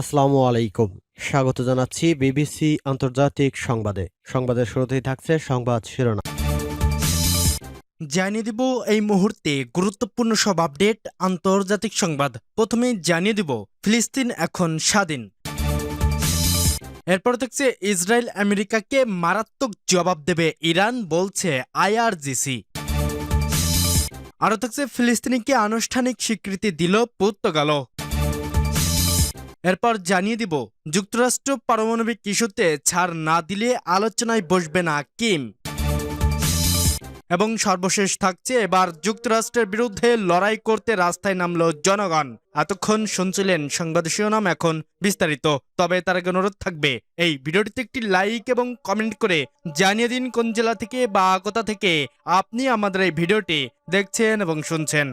আসসালামু আলাইকুম। স্বাগত জানাচ্ছি বিবিসি আন্তর্জাতিক সংবাদে। সংবাদের শুরুতেই থাকছে সংবাদ শিরোনাম। জানিয়ে দিব এই মুহূর্তে গুরুত্বপূর্ণ সব আপডেট, আন্তর্জাতিক সংবাদ। প্রথমে জানিয়ে দিব, ফিলিস্তিন এখন স্বাধীন। এরপর থাকছে ইসরায়েল আমেরিকাকে মারাত্মক জবাব দেবে ইরান, বলছে আইআরজিসি। আরও থাকছে ফিলিস্তিনিকে আনুষ্ঠানিক স্বীকৃতি দিল পর্তুগাল এরপর জানিয়ে দিব, যুক্তরাষ্ট্র পারমাণবিক ইস্যুতে ছাড় না দিলে আলোচনায় বসবে না কিম। এবং সর্বশেষ থাকছে এবার যুক্তরাষ্ট্রের বিরুদ্ধে লড়াই করতে রাস্তায় নামল জনগণ। এতক্ষণ শুনছিলেন সংবাদ শিরোনাম, এখন বিস্তারিত। তবে তার আগে অনুরোধ থাকবে, এই ভিডিওটিতে একটি লাইক এবং কমেন্ট করে জানিয়ে দিন কোন জেলা থেকে বা কোথা থেকে আপনি আমাদের এই ভিডিওটি দেখছেন এবং শুনছেন।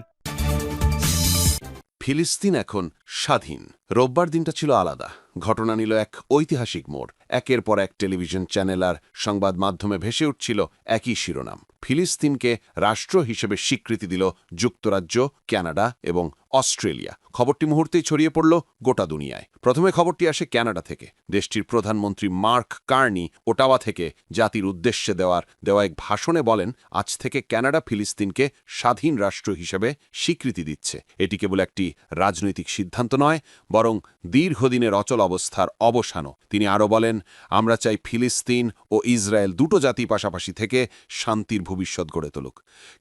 ফিলিস্তিন এখন স্বাধীন। রোববার দিনটা ছিল আলাদা। ঘটনা নিল এক ঐতিহাসিক মোড়। একের পর এক টেলিভিশন চ্যানেল আর সংবাদ মাধ্যমে ভেসে উঠছিল একই শিরোনাম। ফিলিস্তিনকে রাষ্ট্র হিসেবে স্বীকৃতি দিল যুক্তরাজ্য, ক্যানাডা এবং অস্ট্রেলিয়া। খবরটি মুহূর্তেই ছড়িয়ে পড়ল গোটা দুনিয়ায়। প্রথমে খবরটি আসে ক্যানাডা থেকে। দেশটির প্রধানমন্ত্রী মার্ক কার্নি ওটাওয়া থেকে জাতির উদ্দেশ্যে দেওয়ার দেওয়া এক ভাষণে বলেন, আজ থেকে ক্যানাডা ফিলিস্তিনকে স্বাধীন রাষ্ট্র হিসেবে স্বীকৃতি দিচ্ছে। এটি কেবল একটি রাজনৈতিক সিদ্ধান্ত নয় বরং দীর্ঘদিনের অচল অবস্থার অবসানও। তিনি আরও বলেন, আমরা চাই ফিলিস্তিন ও ইসরায়েল দুটো জাতি পাশাপাশি থেকে শান্তির ভবিষ্যৎ গড়ে তুলুক।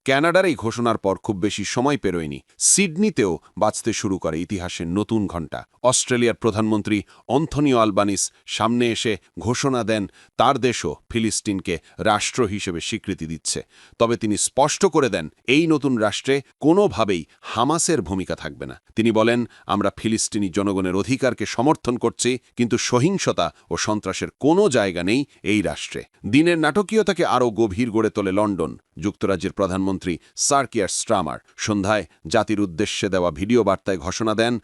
ক্যানাডার এই ঘোষণার পর খুব বেশি সময় পেরোয়নি। সিডনিতেও বাঁচতে শুরু করে ইতিহাসের নতুন ঘণ্টা। অস্ট্রেলিয়ার প্রধানমন্ত্রী অন্থনিও আলবানিস সামনে এসে ঘোষণা দেন, তার দেশও ফিলিস্তিনকে রাষ্ট্র হিসেবে স্বীকৃতি দিচ্ছে। তবে তিনি স্পষ্ট করে দেন, এই নতুন রাষ্ট্রে কোনোভাবেই হামাসের ভূমিকা থাকবে না। তিনি বলেন, আমরা ফিলিস্তিনি জনগণের অধিকারকে সমর্থন করছি, কিন্তু সহিংসতা ও সন্ত্রাসের কোনো জায়গা নেই এই রাষ্ট্রে। দিনের নাটকীয়তাকে আরও গভীর গড়ে তোলে লন্ডন। যুক্তরাজ্যের প্রধানমন্ত্রী সার্কিয়ার স্ট্রামার সন্ধ্যায় জাতির উদ্দেশ্যে দেওয়া ভিডিও বার্তায় ঘোষণা দেন,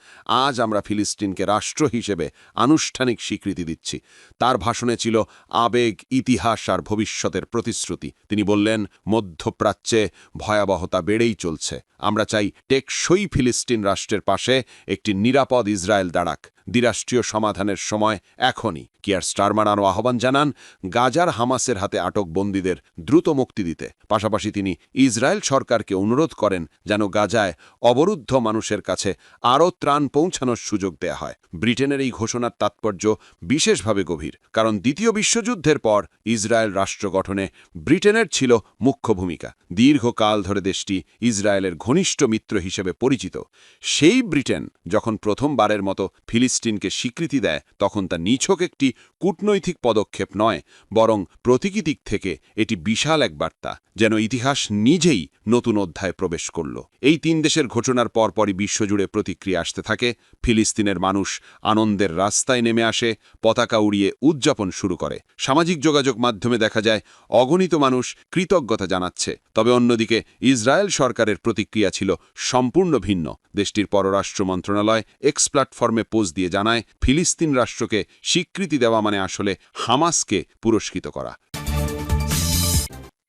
আজ আমরা ফিলিস্তিনকে রাষ্ট্র হিসেবে আনুষ্ঠানিক স্বীকৃতি দিচ্ছি। তার ভাষণে ছিল আবেগ, ইতিহাস আর ভবিষ্যতের প্রতিশ্রুতি। তিনি বললেন, মধ্যপ্রাচ্যে ভয়াবহতা বেড়েই চলছে। আমরা চাই টেকসই ফিলিস্তিন রাষ্ট্রের পাশে একটি নিরাপদ ইসরায়েল দাঁড়াক। দ্বিরাষ্ট্রীয় সমাধানের সময় এখনই কিয়ার স্টারমার আরও আহ্বান জানান, গাজার হামাসের হাতে আটক বন্দীদের দ্রুত মুক্তি দিতে। পাশাপাশি তিনি ইসরায়েল সরকারকে অনুরোধ করেন যেন গাজায় অবরুদ্ধ মানুষের কাছে আরও ত্রাণ পৌঁছানোর সুযোগ দেয়া হয়। ব্রিটেনের এই ঘোষণার তাৎপর্য বিশেষভাবে গভীর, কারণ দ্বিতীয় বিশ্বযুদ্ধের পর ইসরায়েল রাষ্ট্র গঠনে ব্রিটেনের ছিল মুখ্য ভূমিকা। দীর্ঘকাল ধরে দেশটি ইসরায়েলের ঘনিষ্ঠ মিত্র হিসেবে পরিচিত। সেই ব্রিটেন যখন প্রথমবারের মতো ফিলিস্তিনকে স্বীকৃতি দেয়, তখন তা নিছক একটি কূটনৈতিক পদক্ষেপ নয়, বরং প্রতীকী দিক থেকে এটি বিশাল এক বার্তা, যেন ইতিহাস নিজেই নতুন অধ্যায় প্রবেশ করল। এই তিন দেশের ঘটনার পরপরই বিশ্বজুড়ে প্রতিক্রিয়া আসতে থাকে। ফিলিস্তিনের মানুষ আনন্দের রাস্তায় নেমে আসে, পতাকা উড়িয়ে উদযাপন শুরু করে। সামাজিক যোগাযোগ মাধ্যমে দেখা যায়, অগণিত মানুষ কৃতজ্ঞতা জানাচ্ছে। তবে অন্যদিকে, ইসরায়েল সরকারের প্রতিক্রিয়া ছিল সম্পূর্ণ ভিন্ন। দেশটির পররাষ্ট্র মন্ত্রণালয় এক্স প্ল্যাটফর্মে পোজ দিয়ে জানায় ফিলিস্তিন রাষ্ট্রকে স্বীকৃতি দেওয়া মানে আসলে হামাসকে পুরস্কৃত করা।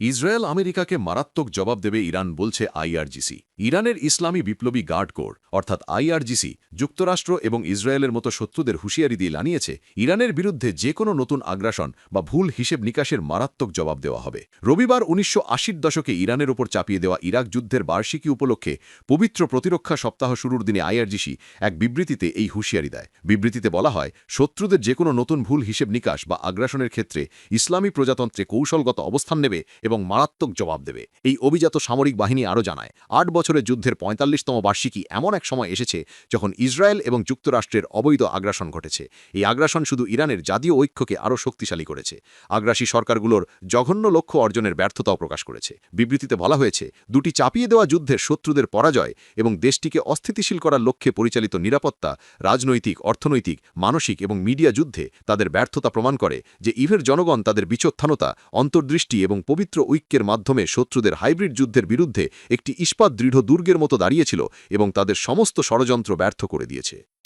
ইসরায়েল আমেরিকাকে মারাত্মক জবাব দেবে ইরান বলছে আইআরজিসি। ইরানের ইসলামী বিপ্লবী গার্ড কোর, অর্থাৎ আইআরজিসি, যুক্তরাষ্ট্র এবং ইসরায়েলের মতো শত্রুদের হুঁশিয়ারি দিয়ে জানিয়েছে, ইরানের বিরুদ্ধে যে কোনো নতুন আগ্রাসন বা ভুল হিসেব নিকাশের মারাত্মক জবাব দেওয়া হবে। রবিবার উনিশশো দশকে ইরানের ওপর চাপিয়ে দেওয়া ইরাক যুদ্ধের বার্ষিকী উপলক্ষে পবিত্র প্রতিরক্ষা সপ্তাহ শুরুর দিনে আইআরজিসি এক বিবৃতিতে এই হুঁশিয়ারি দেয়। বিবৃতিতে বলা হয়, শত্রুদের যে কোনো নতুন ভুল হিসেব নিকাশ বা আগ্রাসনের ক্ষেত্রে ইসলামী প্রজাতন্ত্রে কৌশলগত অবস্থান নেবে এবং মারাত্মক জবাব দেবে। এই অভিজাত সামরিক বাহিনী আরও জানায়, আট বছরের যুদ্ধের পঁয়তাল্লিশতম বার্ষিকী এমন এক সময় এসেছে যখন ইসরায়েল এবং যুক্তরাষ্ট্রের অবৈধ আগ্রাসন ঘটেছে। এই আগ্রাসন শুধু ইরানের জাতীয় ঐক্যকে আরও শক্তিশালী করেছে। আগ্রাসী সরকারগুলোর জঘন্য লক্ষ্য অর্জনের ব্যর্থতাও প্রকাশ করেছে। বিবৃতিতে বলা হয়েছে, দুটি চাপিয়ে দেওয়া যুদ্ধের শত্রুদের পরাজয় এবং দেশটিকে অস্থিতিশীল করার লক্ষ্যে পরিচালিত নিরাপত্তা, রাজনৈতিক, অর্থনৈতিক, মানসিক এবং মিডিয়া যুদ্ধে তাদের ব্যর্থতা প্রমাণ করে যে ইভের জনগণ তাদের বিচক্ষণতা, অন্তর্দৃষ্টি এবং পবিত্র ঐক্যের মাধ্যমে শত্রুদের হাইব্রিড যুদ্ধের বিরুদ্ধে একটি ইস্পাত দৃঢ় দুর্গের মতো দাঁড়িয়েছিল এবং তাদের সমস্ত ষড়যন্ত্র ব্যর্থ করে দিয়েছে।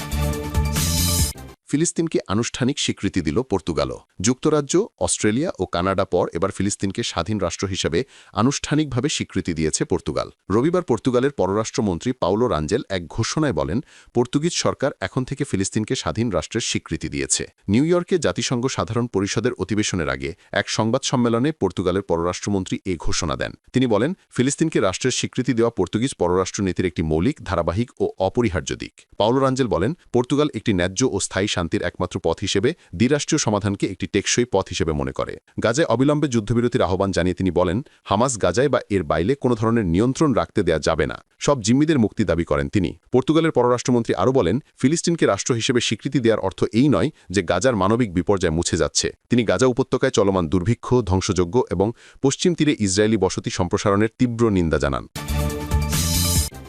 ফিলিস্তিনকে আনুষ্ঠানিক স্বীকৃতি দিল পর্তুগালও যুক্তরাজ্য, অস্ট্রেলিয়া ও কানাডা পর এবার ফিলিস্তিনকে স্বাধীন রাষ্ট্র হিসেবে আনুষ্ঠানিকভাবে স্বীকৃতি দিয়েছে পর্তুগাল। রবিবার পর্তুগালের পররাষ্ট্রমন্ত্রী পাউলো রাঞ্জেল এক ঘোষণায় বলেন, পর্তুগিজ সরকার এখন থেকে ফিলিস্তিনকে স্বাধীন রাষ্ট্রের স্বীকৃতি দিয়েছে। নিউ ইয়র্কে জাতিসংঘ সাধারণ পরিষদের অধিবেশনের আগে এক সংবাদ সম্মেলনে পর্তুগালের পররাষ্ট্রমন্ত্রী এ ঘোষণা দেন। তিনি বলেন, ফিলিস্তিনকে রাষ্ট্রের স্বীকৃতি দেওয়া পর্তুগিজ পররাষ্ট্রনীতির একটি মৌলিক, ধারাবাহিক ও অপরিহার্য দিক। পাউলো রাঞ্জেল বলেন, পর্তুগাল একটি ন্যায্য ও স্থায়ী শান্তির একমাত্র পথ হিসেবে দ্বিরাষ্ট্রীয় সমাধানকে একটি টেকসই পথ হিসেবে মনে করে। গাজায় অবিলম্বে যুদ্ধবিরতির আহ্বান জানিয়ে তিনি বলেন, হামাস গাজায় বা এর বাইলে কোনো ধরনের নিয়ন্ত্রণ রাখতে দেয়া যাবে না। সব জিম্মিদের মুক্তি দাবি করেন তিনি। পর্তুগালের পররাষ্ট্রমন্ত্রী আরও বলেন, ফিলিস্তিনকে রাষ্ট্র হিসেবে স্বীকৃতি দেওয়ার অর্থ এই নয় যে গাজার মানবিক বিপর্যয় মুছে যাচ্ছে। তিনি গাজা উপত্যকায় চলমান দুর্ভিক্ষ ধ্বংসযোগ্য এবং পশ্চিম তীরে ইসরায়েলি বসতি সম্প্রসারণের তীব্র নিন্দা জানান।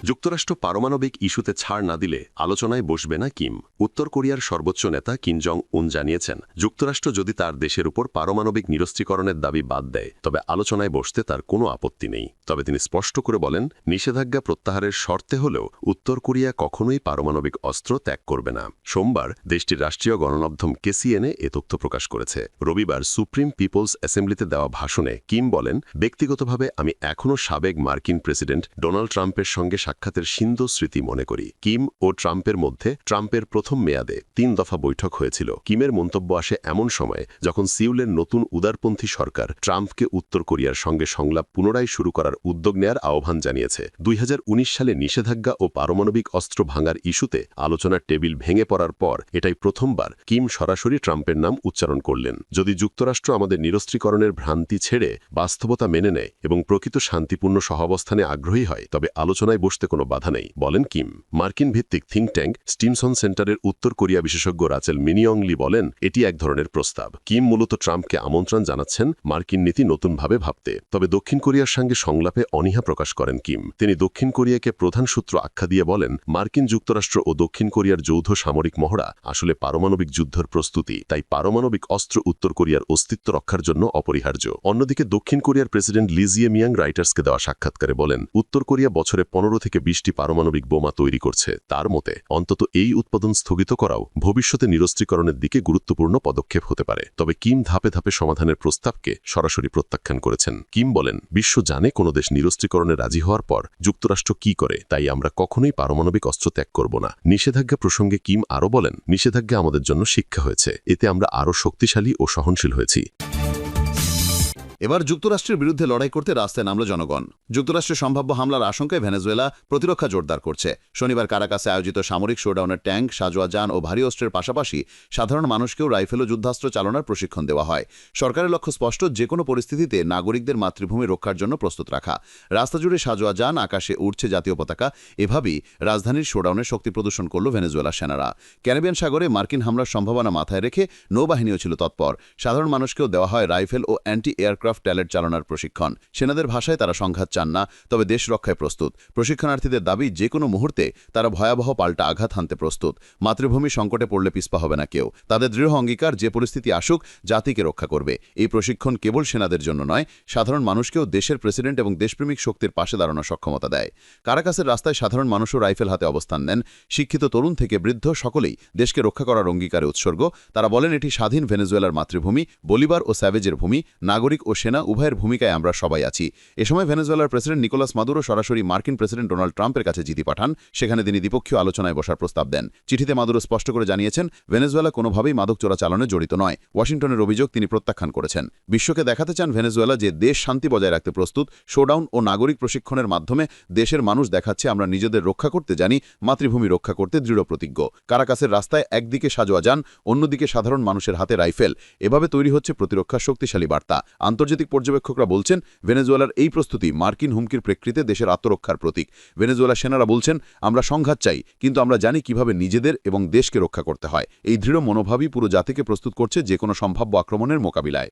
যুক্তরাষ্ট্র পারমাণবিক ইস্যুতে ছাড় না দিলে আলোচনায় বসবে না কিম। উত্তর কোরিয়ার সর্বোচ্চ নেতা কিম জং উন জানিয়েছেন, যুক্তরাষ্ট্র যদি তার দেশের উপর পারমাণবিক নিরস্ত্রীকরণের দাবি বাদ দেয়, তবে আলোচনায় বসতে তার কোনো আপত্তি নেই। তবে তিনি স্পষ্ট করে বলেন, নিষেধাজ্ঞা প্রত্যাহারের শর্তে হলেও উত্তর কোরিয়া কখনোই পারমাণবিক অস্ত্র ত্যাগ করবে না। সোমবার দেশটির রাষ্ট্রীয় গণমাধ্যম কেসিএনএ এ তথ্য প্রকাশ করেছে। রবিবার সুপ্রিম পিপলস অ্যাসেম্বলিতে দেওয়া ভাষণে কিম বলেন, ব্যক্তিগতভাবে আমি এখনও সাবেক মার্কিন প্রেসিডেন্ট ডোনাল্ড ট্রাম্পের সঙ্গে সাক্ষাতের সিন্ধু স্মৃতি মনে করি। কিম ও ট্রাম্পের মধ্যে ট্রাম্পের প্রথম মেয়াদে তিন দফা বৈঠক হয়েছিল। কিমের মন্তব্য আসে এমন সময়ে যখন সিউলের নতুন উদারপন্থী সরকার ট্রাম্পকে উত্তর কোরিয়ার সঙ্গে সংলাপ পুনরায় শুরু করার উদ্যোগ নেয়ার আহ্বান জানিয়েছে। দুই সালে নিষেধাজ্ঞা ও পারমাণবিক অস্ত্র ভাঙার ইস্যুতে আলোচনার টেবিল ভেঙে পড়ার পর এটাই প্রথমবার কিম সরাসরি ট্রাম্পের নাম উচ্চারণ করলেন। যদি যুক্তরাষ্ট্র আমাদের নিরস্ত্রীকরণের ভ্রান্তি ছেড়ে বাস্তবতা মেনে নেয় এবং প্রকৃত শান্তিপূর্ণ সহাবস্থানে আগ্রহী হয়, তবে আলোচনায় বসতে কোনো বাধা নেই, বলেন কিম। মার্কিন ভিত্তিক থিঙ্ক ট্যাঙ্ক স্টিমসন সেন্টারের উত্তর কোরিয়া বিশেষজ্ঞ রাচেল মিনিয়ংলি বলেন, এটি এক ধরনের প্রস্তাব। কিম মূলত ট্রাম্পকে আমন্ত্রণ জানাচ্ছেন মার্কিন নীতি নতুনভাবে ভাবতে। তবে দক্ষিণ কোরিয়ার সঙ্গে সংলাপে অনীহা প্রকাশ করেন কিম। তিনি দক্ষিণ কোরিয়াকে প্রধান সূত্র আখ্যা দিয়ে বলেন, মার্কিন যুক্তরাষ্ট্র ও দক্ষিণ কোরিয়ার যৌথ সামরিক মহড়া আসলে পারমাণবিক যুদ্ধের প্রস্তুতি, তাই পারমাণবিক অস্ত্র উত্তর কোরিয়ার অস্তিত্ব রক্ষার জন্য অপরিহার্য। অন্যদিকে দক্ষিণ কোরিয়ার প্রেসিডেন্ট লিজিয়ে মিয়াং রাইটার্সকে দেওয়া সাক্ষাৎকারে বলেন, উত্তর কোরিয়া বছরে পনেরো থেকে বিশটি পারমাণবিক বোমা তৈরি করছে। তার মতে, অন্তত এই উৎপাদন স্থগিত করাও ভবিষ্যতে নিরস্ত্রীকরণের দিকে গুরুত্বপূর্ণ পদক্ষেপ হতে পারে। তবে কিম ধাপে ধাপে সমাধানের প্রস্তাবকে সরাসরি প্রত্যাখ্যান করেছেন। কিম বলেন, বিশ্ব জানে কোনো দেশ নিরস্ত্রীকরণে রাজি হওয়ার পর যুক্তরাষ্ট্র কি করে, তাই আমরা কখনোই পারমাণবিক অস্ত্র ত্যাগ করব না। নিষেধাজ্ঞা প্রসঙ্গে কিম আরও বলেন, নিষেধাজ্ঞা আমাদের জন্য শিক্ষা হয়েছে। এতে আমরা আরও শক্তিশালী ও সহনশীল হয়েছি। এবার যুক্তরাষ্ট্রের বিরুদ্ধে লড়াই করতে রাস্তায় নামল জনগণ। যুক্তরাষ্ট্রের সম্ভাব্য হামলার আশঙ্কায় ভেনেজুয়েলা প্রতিরক্ষা জোরদার করছে। শনিবার কারাকাসে আয়োজিত সামরিক শোডাউনের ট্যাঙ্ক, সাজোয়া যান ও ভারী অস্ত্রের পাশাপাশি সাধারণ মানুষকেও রাইফেল ও যুদ্ধাস্ত্র চালনার প্রশিক্ষণ দেওয়া হয়। সরকারের লক্ষ্য স্পষ্ট যে কোনো পরিস্থিতিতে নাগরিকদের মাতৃভূমি রক্ষার জন্য প্রস্তুত রাখা। রাস্তা জুড়ে সাজোয়া যান, আকাশে উঠছে জাতীয় পতাকা, এভাবেই রাজধানীর শোডাউনে শক্তি প্রদর্শন করল ভেনেজুয়েলা সেনারা। ক্যারিবিয়ান সাগরে মার্কিন হামলার সম্ভাবনা মাথায় রেখে নৌবাহিনীও ছিল তৎপর। সাধারণ মানুষকেও দেওয়া হয় রাইফেল ও অ্যান্টি এয়ারক্রাফট ট্যালেট চালনার প্রশিক্ষণ। সেনাদের ভাষায় তারা সংঘাত চান না, তবে দেশ রক্ষায় প্রস্তুত। প্রশিক্ষণার্থীদের দাবি, যে কোনো মুহূর্তে তারা ভয়াবহ পাল্টা আঘাত হানতে প্রস্তুত। মাতৃভূমি সংকটে পড়লে পিস্পা হবে না কেউ। তাদের দৃঢ় অঙ্গীকার, যে পরিস্থিতি আসুক, জাতিকে রক্ষা করবে। এই প্রশিক্ষণ কেবল সেনাদের জন্য নয়, সাধারণ মানুষকেও দেশের প্রেসিডেন্ট এবং দেশপ্রেমিক শক্তির পাশে দাঁড়ানোর সক্ষমতা দেয়। কারাকাসের রাস্তায় সাধারণ মানুষও রাইফেল হাতে অবস্থান নেন। শিক্ষিত তরুণ থেকে বৃদ্ধ সকলেই দেশকে রক্ষা করার অঙ্গীকারে উৎসর্গ। তারা বলেন, এটি স্বাধীন ভেনেজুয়েলার মাতৃভূমি, বলিবার ও স্যাভেজের ভূমি, নাগরিক ও সেনা উভয়ের ভূমিকায় আমরা সবাই আছি। এ সময় ভেনেজুয়েলার প্রেসিডেন্ট নিকোলাস মাদুরো সরাসরি মার্কিন প্রেসিডেন্ট ডোনাল্ড ট্রাম্পের কাছে চিঠি পাঠান। সেখানে তিনি দ্বিপক্ষীয় আলোচনায় বসার প্রস্তাব দেন। চিঠিতে মাদুরো স্পষ্ট করে জানিয়েছেন, ভেনেজুয়েলা কোনোভাবেই মাদক চোরাচালনে জড়িত নয়। ওয়াশিংটনের অভিযোগ তিনি প্রত্যাখ্যান করেছেন। বিশ্বকে দেখাতে চান ভেনেজুয়েলা যে দেশ শান্তি বজায় রাখতে প্রস্তুত, শোডাউন ও নাগরিক প্রশিক্ষণের মাধ্যমে দেশের মানুষ দেখাচ্ছে আমরা নিজেদের রক্ষা করতে জানি, মাতৃভূমি রক্ষা করতে দৃঢ় প্রতিজ্ঞ। কারাকাসের রাস্তায় একদিকে সাজোয়া যান, অন্যদিকে সাধারণ মানুষের হাতে রাইফেল। এভাবে তৈরি হচ্ছে প্রতিরক্ষা শক্তিশালী বার্তা। আন্তর্জাতিক পর্যবেক্ষকরা বলছেন, ভেনেজুয়েলার এই প্রস্তুতি মার্কিন হুমকির প্রেক্ষিতে দেশের আত্মরক্ষার প্রতীক। ভেনেজুয়েলা সেনারা বলছেন, আমরা সংঘাত চাই, কিন্তু আমরা জানি কীভাবে নিজেদের এবং দেশকে রক্ষা করতে হয়। এই দৃঢ় মনোভাবই পুরো জাতিকে প্রস্তুত করছে যে কোনো সম্ভাব্য আক্রমণের মোকাবিলায়।